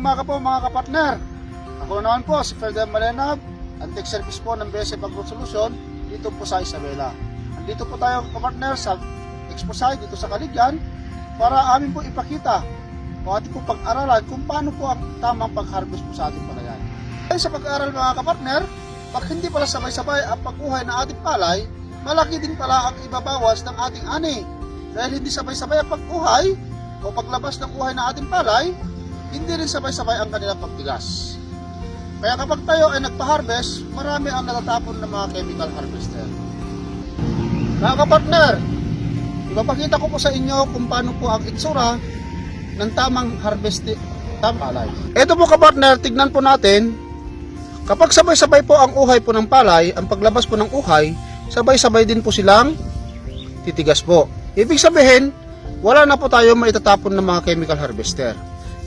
umaga po mga kapatner. Ako naman po si Ferdinand Malenab, tech service po ng BSF Agro Solution dito po sa Isabela. Andito po tayo kapatner sa exposite dito sa Kaligyan para amin po ipakita o ating po pag-aralan kung paano po ang tamang pag-harvest po sa ating palayan. Sa pag-aaral mga kapatner, pag hindi pala sabay-sabay ang pagkuhay ng ating palay, malaki din pala ang ibabawas ng ating ani. Dahil hindi sabay-sabay ang pagkuhay o paglabas ng kuhay ng ating palay, hindi rin sabay-sabay ang kanilang pagtigas. Kaya kapag tayo ay nagpa-harvest, marami ang natatapon ng mga chemical harvester. Mga kapartner, ipapakita ko po sa inyo kung paano po ang itsura ng tamang harvest tamang palay. Ito po kapartner, tignan po natin, kapag sabay-sabay po ang uhay po ng palay, ang paglabas po ng uhay, sabay-sabay din po silang titigas po. Ibig sabihin, wala na po tayo maitatapon ng mga chemical harvester.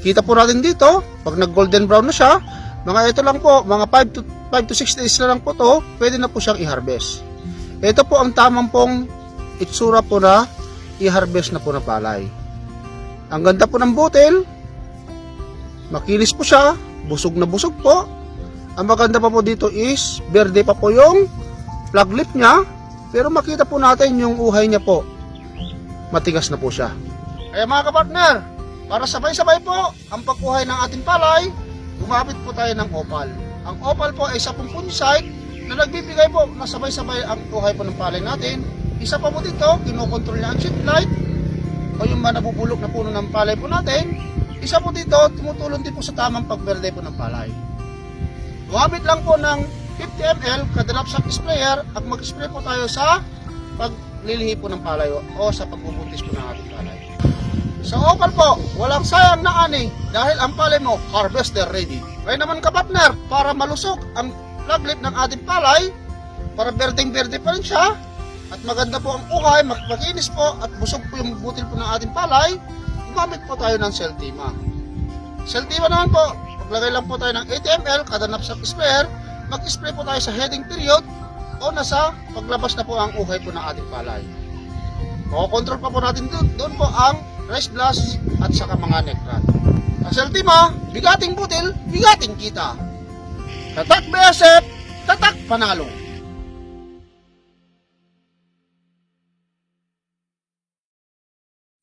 Kita po natin dito, pag nag golden brown na siya, mga ito lang po, mga 5 to, 5 to 6 days na lang po to, pwede na po siyang i-harvest. Ito po ang tamang pong itsura po na i-harvest na po na palay. Ang ganda po ng butil, makinis po siya, busog na busog po. Ang maganda pa po dito is, berde pa po yung flag lip niya, pero makita po natin yung uhay niya po. Matigas na po siya. Kaya mga kapartner, para sabay-sabay po ang pagkuhay ng ating palay, gumamit po tayo ng opal. Ang opal po ay isang fungicide na nagbibigay po na sabay-sabay ang kuhay po ng palay natin. Isa pa po dito, kinokontrol niya ang sheet light o yung mga nabubulok na puno ng palay po natin. Isa po dito, tumutulong din po sa tamang pagberde po ng palay. Gumamit lang po ng 50 ml kada knapsack sprayer at mag-spray po tayo sa paglilihi po ng palay o sa pagbubuntis po ng ating palay. Sa opal po, walang sayang na ani dahil ang palay mo harvester ready. Kaya naman kapatner, para malusok ang flaglip ng ating palay, para berdeng-berde pa rin siya, at maganda po ang mak- makinis po, at busog po yung butil po ng ating palay, gumamit po tayo ng Celtima. Celtima naman po, maglagay lang po tayo ng 80 ml kada knapsack sprayer, mag-spray po tayo sa heading period o nasa paglabas na po ang uhay po ng ating palay. Makokontrol pa po natin doon, doon po ang rice blast at saka mga neck rot. Ang Celtima, bigating butil, bigating kita. Tatak BSF, tatak panalo.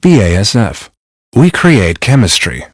BASF. We create chemistry.